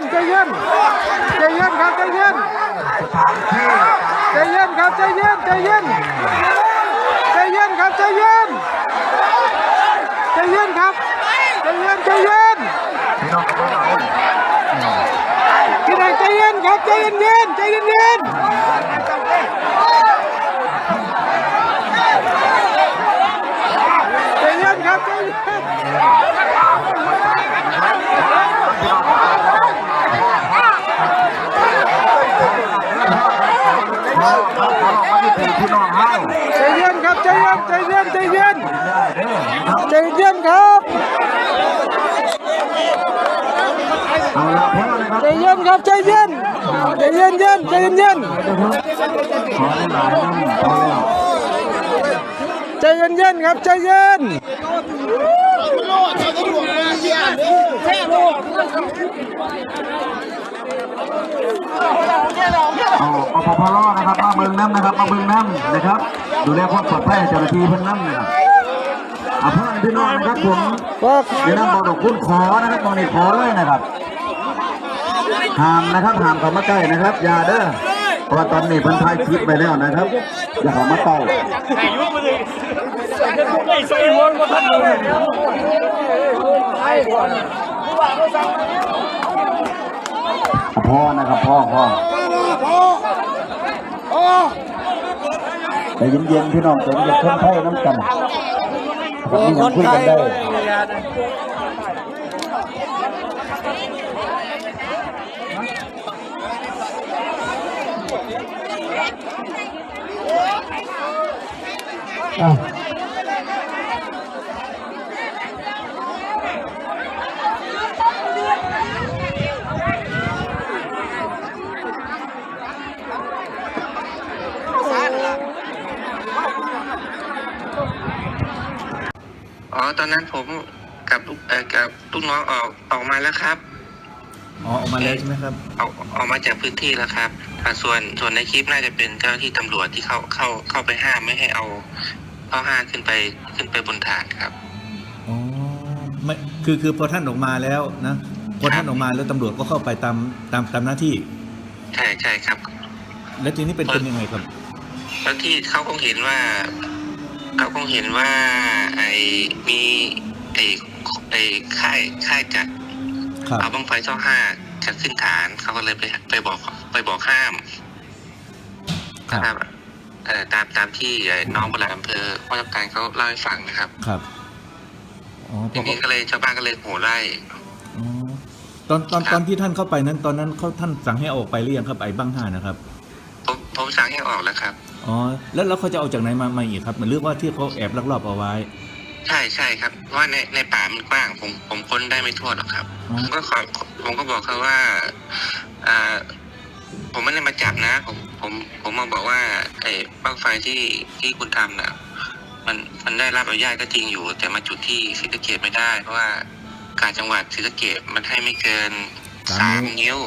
นใจเย็นใจเย็นครับใจเย็นใจเย็นครับใจเย็นใจเย็นใจเย็นครับใจเย็นใจเย็นครับใจเย็นใจเย็นพี่น้องใจเย็นครับใจเย็นเย็นใจเย็นเย็นครับใจเย็น พ่อพ่อพ่อไม่เป็นพี่น้องเฮาใจเย็นครับใจเย็นใจเย็นใจเย็นใจเย็นครับเอาละพอเลยครับใจเย็นครับใจเย็นใจเย็นเย็นใจเย็นเย็นขอได้หลายนั่นพอแล้วใจเย็นเย็นครับใจเย็นาพอพอนะครับมาเบิงน้ำนะครับมาเบิงน้ำนะครับ ดูแลความปลอดภัยเจ้าหน้าที่เพิ่นน้ำนะครับอาพ่อพี่น้องนะครับผมเดี๋ยวน้ำบอดอกคุณขอนะครับตรงนี้ขอเลยนะครับห้ามนะครับห้ามเข้ามาใกล้นะครับอย่าเด้อเพราะตอนนี้เพิ่นถ่ายคลิปไปแล้วนะครับอย่าเข้ามาใกล้พ่อนะครับพ่อพ่อ ใจเย็นๆพี่น้องใจเย็นๆคนไทยน้ำกันมีหยังคุยกันได้อะ อ๋อตอนนั้นผมกับลูกเอ่อกับลูกน้องออกออกมาแล้วครับ อ๋อออกมาแล้วใช่ไหมครับ ออกออกมาจากพื้นที่แล้วครับอ่าส่วนส่วนในคลิปน่าจะเป็นเจ้าหน้าที่ตำรวจที่เข้าเข้าเข้าไปห้ามไม่ให้เอาเข้าห้างขึ้นไปขึ้นไปบนฐานครับ อ๋อไม่คือคือพอท่านออกมาแล้วนะพอท่านออกมาแล้วตำรวจก็เข้าไปตามตามตามหน้าที่ ใช่ใช่ครับ แล้วทีนี้เป็นเป็นยังไงครับ แล้วที่เขาคงเห็นว่า เขาคงเห็นว่าไอ้มีไอ้ไอ้ค่ายค่ายจัดครับเอาบังไฟเจ้าห้าจะขึ้นฐานเขาก็เลยไปไปบอกไปบอกห้ามครับนะครับเอ่อตามตามที่เอ่อน้องประหลัดอำเภอพ่อจัดการเขาเล่าให้ฟังนะครับครับอ๋อพทีอนี้ก็เลยชาวบ้านก็เลยโหไล่ อ๋อตอนตอนครับ ตอนที่ท่านเข้าไปนั้น ตอนนั้นเขาท่านสั่งให้เอาออกไปหรือยังครับไอ้บ้างห้านะครับผมผมสั่งให้ออกแล้วครับ อ๋อแล้วแล้วเขาจะเอาจากไหนมามาอีกครับเหมือนเรื่องว่าที่เขาแอบลักลอบเอาไว้ ใช่ใช่ครับเพราะว่าในในป่ามันกว้างผมผมค้นได้ไม่ทั่วหรอกครับอ๋อผมก็ขอผมก็บอกเขาว่าอ่า ผมไม่ได้มาจับนะ ผมผมผมมาบอกว่าไอ้บ้างไฟที่ที่คุณทำน่ะ มันมันได้รับอนุญาตก็จริงอยู่ แต่มาจุดที่ศรีสะเกดไม่ได้ เพราะว่าการจังหวัดศรีสะเกดมันให้ไม่เกินสามนิ้ว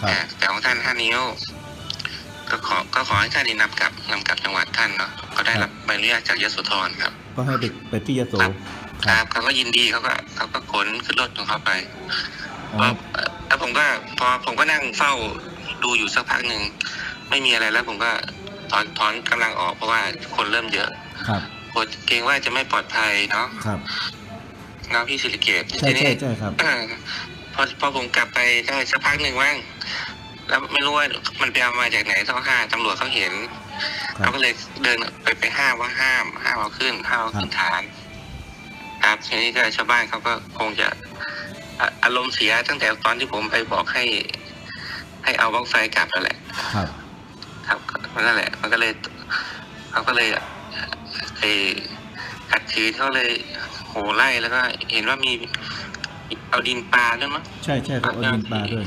ครับ อ่าแต่ของท่านห้านิ้ว ก็ขอก็ขอให้ท่านนี่นำกลับนำกลับจังหวัดท่านเนาะก็ได้รับใบอนุญาตจากยโสธรครับ ก็ให้ไปไปที่ยโสครับคครัรับบเขาก็ยินดีเขาก็เขาก็ขนขึ้นรถของเขาไปอ๋อเอ่อแล้วผมก็พอผมก็นั่งเฝ้าดูอยู่สักพักหนึ่งไม่มีอะไรแล้วผมก็ถอนถอนกำลังออกเพราะว่าคนเริ่มเยอะครับกลัวเกรงว่าจะไม่ปลอดภัยเนาะครับเงาที่สิริเกตใช่ใช่ใช่ครับ เออพอพอผมกลับไปได้สักพักหนึ่งว่าง แล้วไม่รู้ว่ามันไปเอามาจากไหนเท่าห้าตำรวจเขาเห็นครับ เขาก็เลยเดินไปไปห้ามว่าห้าม ห้ามเอาขึ้นห้ามเอาขึ้นฐาน ครับทีนี้ก็ชาวบ้านเขาก็คงจะอะอารมณ์เสียตั้งแต่ตอนที่ผมไปบอกให้ ให้เอาบ้างไฟกลับนั่นแหละ ครับ ครับก็นั่นแหละ มันก็เลยเขาก็เลยเออขัดขืนเขาเลยโหไล่แล้วก็เห็นว่ามี เอาดินปลาด้วยมั้ง ใช่ใช่ครับเอาดินปลาด้วย